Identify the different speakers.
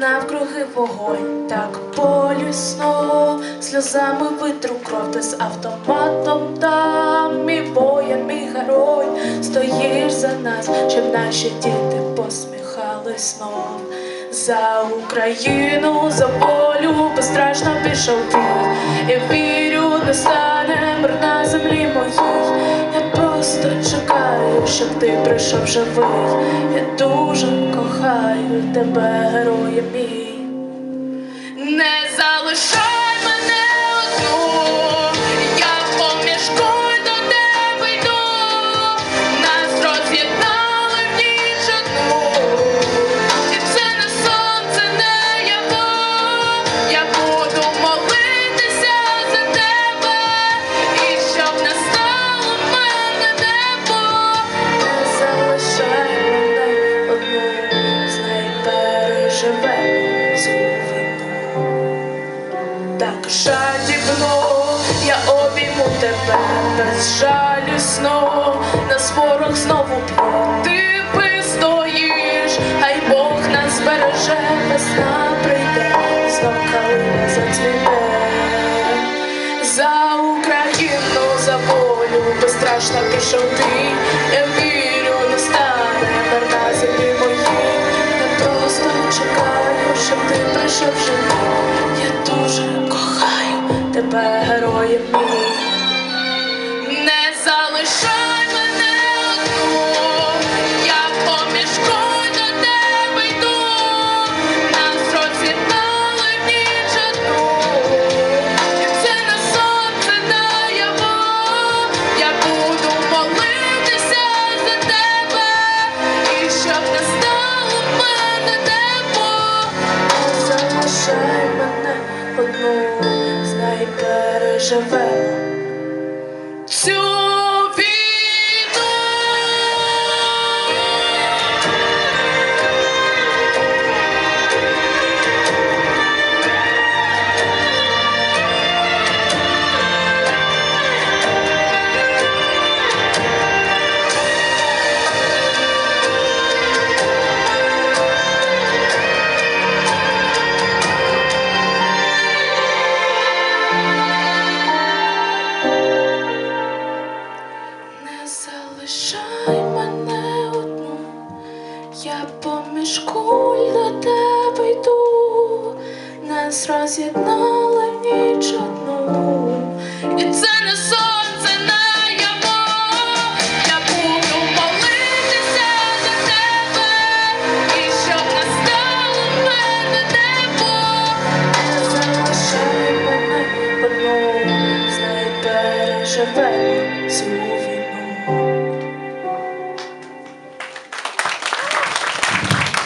Speaker 1: навкруги вогонь, так болісно, сльозами витру кров ти з автоматом там, мій воїн, мій герой, стоїш за нас, щоб наші діти посміхались знов. За Україну, за волю безстрашно пішов бій, і вірю, не стане мир щоб ти прийшов живий. Я дуже кохаю тебе, героя мій. Так жадібно я обійму тебе безжалісно, на спорах знову проти стоїш, хай Бог нас береже, весна прийде, знов калина зацвіте. За Україну, за волю, безстрашно пішов ти, я вірю, не стане тебе, героя мій. Не залишай мене одну, я поміжкуй до тебе йду, роз'єднали в ніч одну, це не сон, це наяву, я буду молитися за тебе, і щоб настало в мене небо, не залишай мене одну, знай переживемо цю війну. Я поміж куль до тебе йду, нас роз'єднали в ніч одну, і це не сон, це наяву, я буду молитися за тебе, і щоб настало в мене небо, не залишай мене одну, знай переживемо цю.